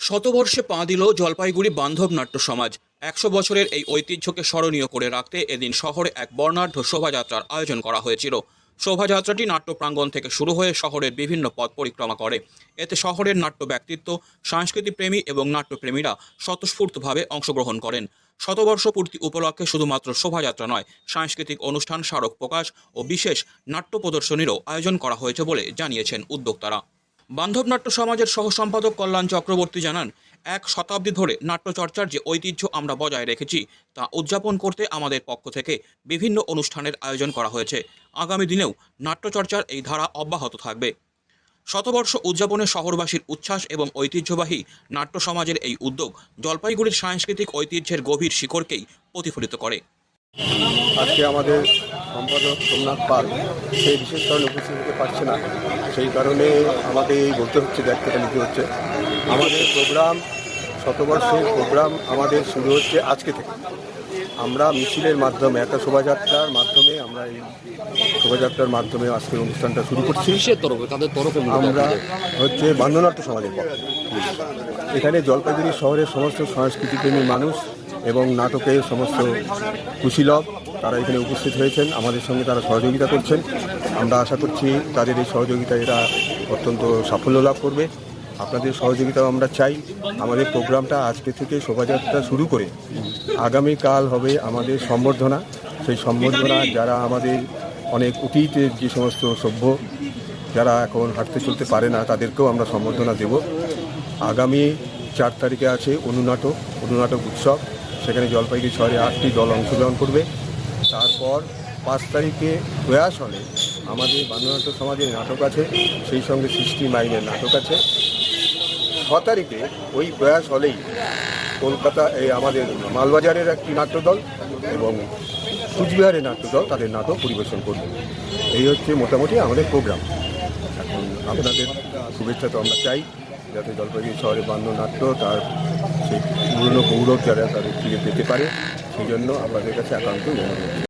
শতবর্ষে পা দিল জলপাইগুড়ি বান্ধব নাট্য সমাজ। একশো বছরের এই ঐতিহ্যকে স্মরণীয় করে রাখতে এদিন শহরে এক বর্ণাঢ্য শোভাযাত্রার আয়োজন করা হয়েছিল। শোভাযাত্রাটি নাট্য প্রাঙ্গণ থেকে শুরু হয়ে শহরের বিভিন্ন পথ পরিক্রমা করে। এতে শহরের নাট্য ব্যক্তিত্ব সংস্কৃতি প্রেমী এবং নাট্যপ্রেমীরা স্বতঃস্ফূর্তভাবে অংশগ্রহণ করেন। শতবর্ষ পূর্তি উপলক্ষে শুধুমাত্র শোভাযাত্রা নয়, সাংস্কৃতিক অনুষ্ঠান স্মারক প্রকাশ ও বিশেষ নাট্য প্রদর্শনীরও আয়োজন করা হয়েছে বলে জানিয়েছেন উদ্যোক্তারা। বান্ধব নাট্য সমাজের সহ সম্পাদক কল্যাণ চক্রবর্তী জানান, এক শতাব্দী ধরে নাট্যচর্চার যে ঐতিহ্য আমরা বজায় রেখেছি, তা উদযাপন করতে আমাদের পক্ষ থেকে বিভিন্ন অনুষ্ঠানের আয়োজন করা হয়েছে। আগামী দিনেও নাট্যচর্চার এই ধারা অব্যাহত থাকবে। শতবর্ষ উদযাপনে শহরবাসীর উচ্ছ্বাস এবং ঐতিহ্যবাহী নাট্য সমাজের এই উদ্যোগ জলপাইগুড়ির সাংস্কৃতিক ঐতিহ্যের গভীর শিকড়কেই প্রতিফলিত করে। আজকে আমাদের সম্পাদক সোমনাথ পাল সেই বিশেষ কারণে উপস্থিত হতে পারছে না। সেই কারণে আমাকে এই বলতে হচ্ছে দায়িত্বটা নিতে হচ্ছে। আমাদের প্রোগ্রাম শতবর্ষের প্রোগ্রাম আমাদের শুরু হচ্ছে আজকে থেকে। আমরা মিছিলের মাধ্যমে একটা শোভাযাত্রার মাধ্যমে আমরা এই শোভাযাত্রার মাধ্যমে আজকের অনুষ্ঠানটা শুরু করছি। কিসের তরফে? তাদের তরফে আমরা হচ্ছে বান্ধনাট্য সমাজের পক্ষ এখানে জলপাইগুড়ি শহরের সমস্ত সংস্কৃতিপ্রেমী মানুষ এবং নাটকের সমস্ত কুশীলভ তারা এখানে উপস্থিত হয়েছেন, আমাদের সঙ্গে তারা সহযোগিতা করছেন। আমরা আশা করছি তাদের এই সহযোগিতা এরা অত্যন্ত সাফল্য লাভ করবে। আপনাদের সহযোগিতাও আমরা চাই। আমাদের প্রোগ্রামটা আজকে থেকে শোভাযাত্রা শুরু করে আগামীকাল হবে আমাদের সম্বর্ধনা। সেই সম্বর্ধনা যারা আমাদের অনেক অতীতের যে সমস্ত সভ্য, যারা এখন হাঁটতে চলতে পারে না, তাদেরকেও আমরা সম্বর্ধনা দেব। আগামী চার তারিখে আছে অনুনাটক অনুনাটক উৎসব। সেখানে জলপাইগুড়ি শহরে আটটি দল অংশগ্রহণ করবে। তারপর পাঁচ তারিখে প্রয়াস হলে আমাদের বান্ধনাট্য সমাজের নাটক আছে, সেই সঙ্গে সৃষ্টি মাইনের নাটক আছে। ছ তারিখে ওই প্রয়াস হলেই কলকাতা এই আমাদের মালবাজারের একটি নাট্যদল এবং কুচবিহারের নাট্যদল তাদের নাটক পরিবেশন করবে। এই হচ্ছে মোটামুটি আমাদের প্রোগ্রাম। এখন আপনাদের শুভেচ্ছা তো আমরা চাই, যাতে জলপাইগুড়ি শহরে বান্ধ নাট্য তার সেই পুরনো গৌরব যারা তাদের ফিরে পেতে পারে সেই জন্য আপনাদের কাছে একান্ত অনুরোধ